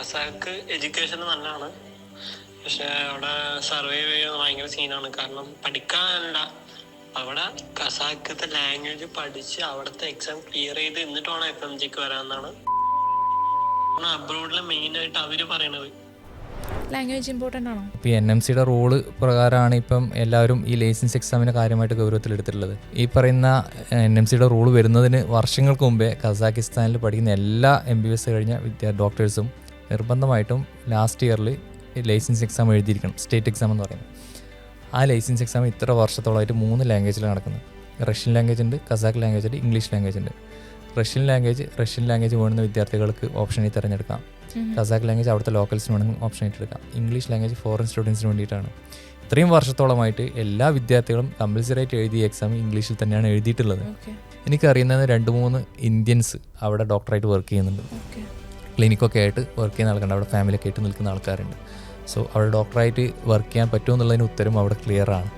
Kazakh education നല്ലതാണ്. പക്ഷെ അവിടെ സർവൈവ് ചെയ്യുന്നത് ഭയങ്കര സീനാണ് കാരണം പഠിക്കാനല്ല. അവിടെ കസാക്കത്തെ ലാംഗ്വേജ് പഠിച്ച് അവിടുത്തെ എക്സാം ക്ലിയർ ചെയ്ത് എന്നിട്ട് വേണം എഫ് എം ജിക്ക് വരാമെന്നാണ് അബ്രോഡിലെ മെയിൻ ആയിട്ട് അവർ പറയണത്. ലാംഗ്വേജ് ഇമ്പോർട്ടന്റ് ആണോ? ഇപ്പോൾ എൻ എം സിയുടെ റൂൾ പ്രകാരമാണ് ഇപ്പം എല്ലാവരും ഈ ലൈസൻസ് എക്സാമിനെ കാര്യമായിട്ട് ഗൗരവത്തിൽ എടുത്തിട്ടുള്ളത്. ഈ പറയുന്ന എൻ എം സിയുടെ റോൾ വരുന്നതിന് വർഷങ്ങൾക്ക് മുമ്പേ കസാക്കിസ്ഥാനിൽ പഠിക്കുന്ന എല്ലാ എം ബി എസ് കഴിഞ്ഞ വിദ്യാ ഡോക്ടേഴ്സും നിർബന്ധമായിട്ടും ലാസ്റ്റ് ഇയറിൽ ലൈസൻസ് എക്സാം എഴുതിയിരിക്കണം. സ്റ്റേറ്റ് എക്സാം എന്ന് പറയുന്നത്. ആ ലൈസൻസ് എക്സാം ഇത്ര വർഷത്തോളമായിട്ട് മൂന്ന് ലാംഗ്വേജിൽ നടക്കുന്നത്. റഷ്യൻ ലാംഗ്വേജ് ഉണ്ട് കസാക്ക് ലാംഗ്വേജ് ഉണ്ട് ഇംഗ്ലീഷ് ലാംഗ്വേജ് ഉണ്ട്. റഷ്യൻ ലാംഗ്വേജ് റഷ്യൻ ലാംഗ്വേജ് വേണ്ടുന്ന വിദ്യാർത്ഥികൾക്ക് ഓപ്ഷനിൽ തിരഞ്ഞെടുക്കാം. കസാക്ക് ലാംഗ്വേജ് അവിടുത്തെ ലോക്കൽസിന് വേണമെങ്കിൽ ഓപ്ഷനായിട്ട് എടുക്കാം ഇംഗ്ലീഷ് ലാംഗ്വേജ് ഫോറിൻ സ്റ്റുഡൻസിന് വേണ്ടിയിട്ടാണ്. ഇത്രയും വർഷത്തോളമായിട്ട് എല്ലാ വിദ്യാർത്ഥികളും കമ്പൽസറി ആയിട്ട് എഴുതിയ എക്സാം ഇംഗ്ലീഷിൽ തന്നെയാണ് എഴുതിയിട്ടുള്ളത്. എനിക്കറിയുന്നത് രണ്ട് മൂന്ന് ഇന്ത്യൻസ് അവിടെ ഡോക്ടറായിട്ട് വർക്ക് ചെയ്യുന്നുണ്ട്. ക്ലിനിക്കൊക്കെ ആയിട്ട് വർക്ക് ചെയ്യുന്ന ആൾക്കാരുണ്ട് അവിടെ ഫാമിലിയൊക്കെ ആയിട്ട് നിൽക്കുന്ന ആൾക്കാരുണ്ട്. സോ അവിടെ ഡോക്ടറായിട്ട് വർക്ക് ചെയ്യാൻ പറ്റുമോ എന്നുള്ളതിന് ഉത്തരം അവിടെ ക്ലിയർ ആണ്.